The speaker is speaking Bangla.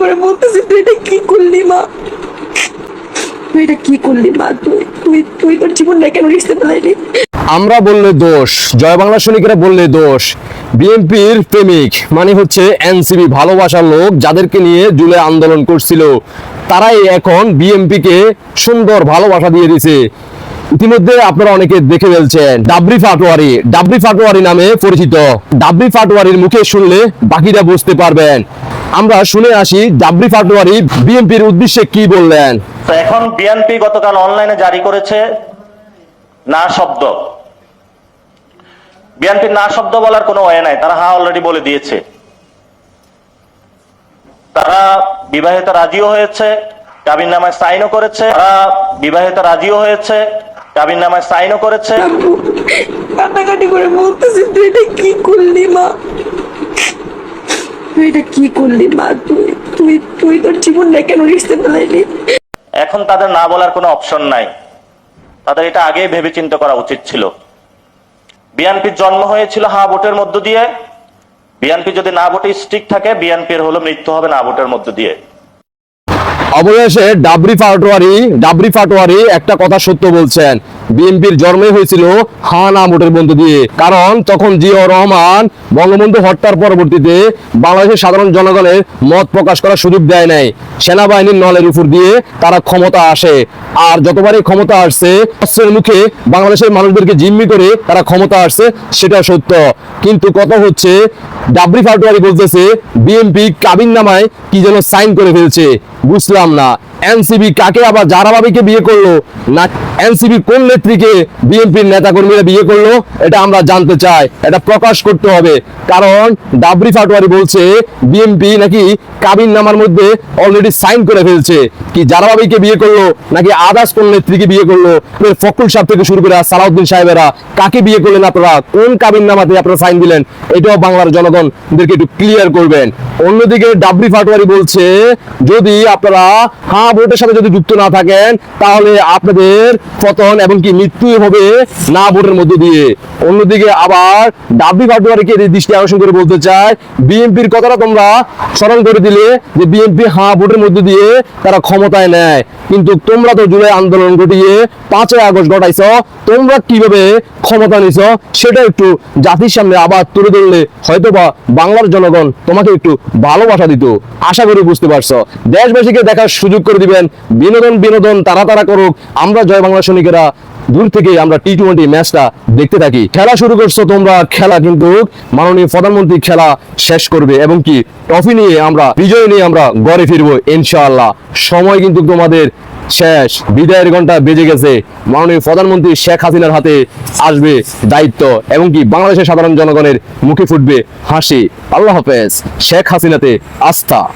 করে তুই এটা কি করলি মা? তুই এটা কি করলি মা? তুই তুই তুই তোর জীবনটা কেন আমরা বললে দোষ, জয় বাংলা সৈনিকেরা বললে দোষ। বিএনপির প্রেমিক মানে হচ্ছে এনসিবি ভালোবাসার লোক, যাদেরকে নিয়ে জুলাই আন্দোলন করছিল, তারাই এখন বিএনপিকে সুন্দর ভালোবাসা দিয়ে দিছে। ইতিমধ্যে আপনারা অনেকে দেখে ফেলছেন ডাবরি ফাটোয়ারি। ডাবরি ফাটোয়ারি নামে পরিচিত। ডাবরি ফাটোয়ারির মুখে শুনলে বাকিরা বুঝতে পারবেন। আমরা শুনে আসি ডাবরি ফাটোয়ারি বিএনপির উদ্দেশ্যে কি বললেন। এখন বিএনপি গতকাল অনলাইনে জারি করেছে না শব্দ। বিএনপির না শব্দ বলার কোনো ওয়ে নাই, তারা হা অলরেডি বলে দিয়েছে। তারা বিবাহিত রাজিও হয়েছে কাবিন নামায় সাইনও করেছে, তারা বিবাহিত রাজিও হয়েছে। কাবিন নামায় সাইনও করেছে। কাটাকাটি করে বলতেছে তুই এটা কি করলি মা? তুই এটা কি করলি মা? তুই তুই তুই তোর জীবনটা কেন রিস্তে পেলাইলি এখন তাদের না বলার কোনো অপশন নাই। তাদের এটা আগেই ভেবে চিন্তা করা উচিত ছিল। বিএনপির জন্ম হয়েছিল হা ভোটের মধ্য দিয়ে। বিএনপি যদি না ভোটে স্টিক থাকে বিএনপির হলো মৃত্যু হবে না ভোটের মধ্য দিয়ে। অবশেষে ডাবরি ফাটোয়ারি ডাবরি ফাটোয়ারি একটা কথা সত্য বলছেন। বিএনপির জন্মই হয়েছিল হা না ভোটের বন্ধ দিয়ে। কারণ তখন জিয়াউর রহমান বঙ্গবন্ধু হত্যার পরবর্তীতে বাংলাদেশের সাধারণ জনগণের মত প্রকাশ করার সুযোগ দেয় নাই। সেনাবাহিনীর নলের উপর দিয়ে তারা ক্ষমতা আসে। আর যতবারই ক্ষমতা আসছে, অস্ত্রের মুখে বাংলাদেশের মানুষদেরকে জিম্মি করে তারা ক্ষমতা আসছে, সেটা সত্য। কিন্তু কথা হচ্ছে, ডাবরি ফাটোয়ারি বলতেছে, বিএনপি কাবিন নামায় কি যেন সাইন করে ফেলছে। বুঝলাম না। এনসিবি কাকে আবার যারা ভাবিকে বিয়ে করল? না এনসিবি কোন নেত্রীকে বিএনপির নেতা কর্মীরা বিয়ে করল, এটা আমরা জানতে চাই। এটা প্রকাশ করতে হবে। কারণ ডাবরি ফাটোয়ারি বলছে, বিএনপি নাকি কাবিন নামার মধ্যে অলরেডি সাইন করে ফেলছে। কি যারা ভাবিকে বিয়ে করল, নাকি আদার্স কোন নেত্রীকে বিয়ে করল? ফখরুল সাহেব থেকে শুরু করে সালাউদ্দিন সাহেবেরা, কাকে বিয়ে করলেন আপনারা? কোন কাবিন নামাতে আপনারা সাইন দিলেন? এটাও বাংলার জনগণদেরকে একটু ক্লিয়ার করবেন। অন্যদিকে ডাবরি ফাটোয়ারি বলছে, যদি আপনারা হ্যাঁ ভোটের সাথে যদি যুক্ত না থাকেন, তাহলে আপনাদের পতন এবং কি মৃত্যু হবে না ভোটের মধ্য দিয়ে। অন্যদিকে আবার ডাবরি ফাটোয়ারিকে দৃষ্টি আকর্ষণ করে বলতে চাই বিএনপির কথাটা তোমরা স্মরণ করে দিলে যে বিএনপি হ্যাঁ ভোটের মধ্য দিয়ে তারা ক্ষমতায় নেয়। কিন্তু তোমরা তো জুলাই আন্দোলন ঘটিয়ে পাঁচই আগস্ট ঘটাইছ, তোমরা কীভাবে ক্ষমতা নিছ, সেটা একটু জাতির সামনে আবার তুলে ধরলে হয়তো বা বাংলার জনগণ তোমাকে একটু ভালোবাসা দিত। আশা করি বুঝতে পারছ। দেশবাসীকে দেখার সুযোগ করে দিবেন। বিনোদন বিনোদন তারা তারা করুক। আমরা জয় বাংলা সৈনিকেরা দূর থেকে আমরা টি টোয়েন্টি ম্যাচটা দেখতে থাকি। খেলা শুরু করছ তোমরা, খেলা কিন্তু মাননীয় প্রধানমন্ত্রী খেলা শেষ করবে এবং কি ট্রফি নিয়ে আমরা, বিজয় নিয়ে আমরা গড়ে ফিরবো, ইনশাআল্লাহ। সময় কিন্তু তোমাদের শেষ। বিদায়ের ঘণ্টা বেজে গেছে। মাননীয় প্রধানমন্ত্রী শেখ হাসিনার হাতে আসবে দায়িত্ব এবং কি বাংলাদেশের সাধারণ জনগণের মুখে ফুটবে হাসি। আল্লাহ হাফেজ। শেখ হাসিনাতে আস্থা।